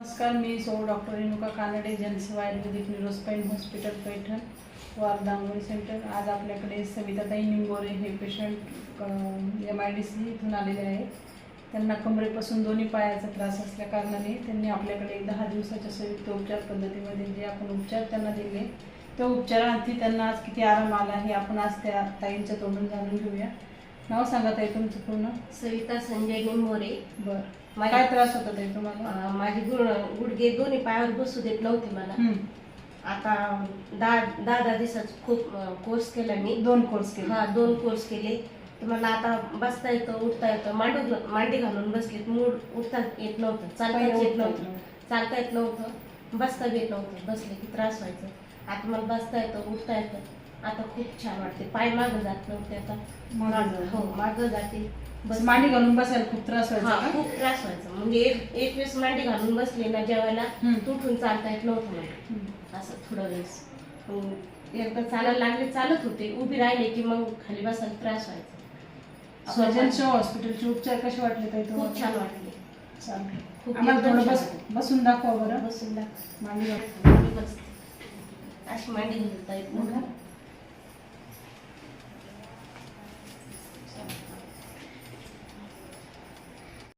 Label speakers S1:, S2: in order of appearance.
S1: नमस्कार मी सौ doctor Renuka Kanade Janseva Ayurvedic न्यूरोस्पाईन hospital Paithan वार दांगोळी सेंटर. आज आपल्याकडे सविताताई निंगोरे हे patient M I D C इथून आलेले आहे त्यांना कमरेपासून दोन्ही पायाचा त्रास असल्या कारणाने त्यांनी आपल्याकडे दहा दिवसाच्या संयुक्त उपचार पद्धतीमध्ये जे आपण उपचार त्यांना दिले त्या उपचारांती त्यांना आज किती आराम आला हे आपण आज त्या ताईंच्या तोंडून जाणून घेऊया. नाव सांगा ताई तुमचं पूर्ण.
S2: सविता संजय निंबोरे
S1: बरं.
S2: माझी-
S1: काय त्रास होता ताई तुम्हाला?
S2: अं, माझी गुड गुडघे दोन्ही पायावर बसू देत नव्हते मला.
S1: हम्म.
S2: आता दहा दहा दहा दिवसाचा खूप कोर्स केला मी.
S1: दोन कोर्स केले.
S2: हा दोन कोर्स केले. तर मला आता बसता येतं उठता येतं. मांडू मांडी घालून बसले मूड उठता येत नव्हतं. चालता येत नव्हतं. चालता येत नव्हतं. बसता बी येत नव्हतं. बसले की त्रास व्हायचा. आता मला बसता येतं उठता येतं. आता खूप छान वाटते. पाय मागं जात नव्हते आता.
S1: मागं जात.
S2: हो मागं जाते.
S1: बस मांडी घालून बसायला खूप त्रास व्हायचा
S2: हा? खूप त्रास व्हायचा. म्हणजे एक एक वेळेस मांडी घालून बसले ना जेवायला. तुटून चालता येत नव्हतं मला. असं थोडं वेळेस. मग एकदा चालायला लागले चालत होते. उभी राहिले की मग खाली बसायला त्रास व्हायचा.
S1: सर्जनच्या हॉस्पिटलचे उपचार कसे वाटले ताई
S2: खूप छान वाटले.
S1: आम्हाला थोडं बस. बसून दाखवा बरं.
S2: बसून दाखव.
S1: मांडी
S2: बसते अशी मांडी घालता येत.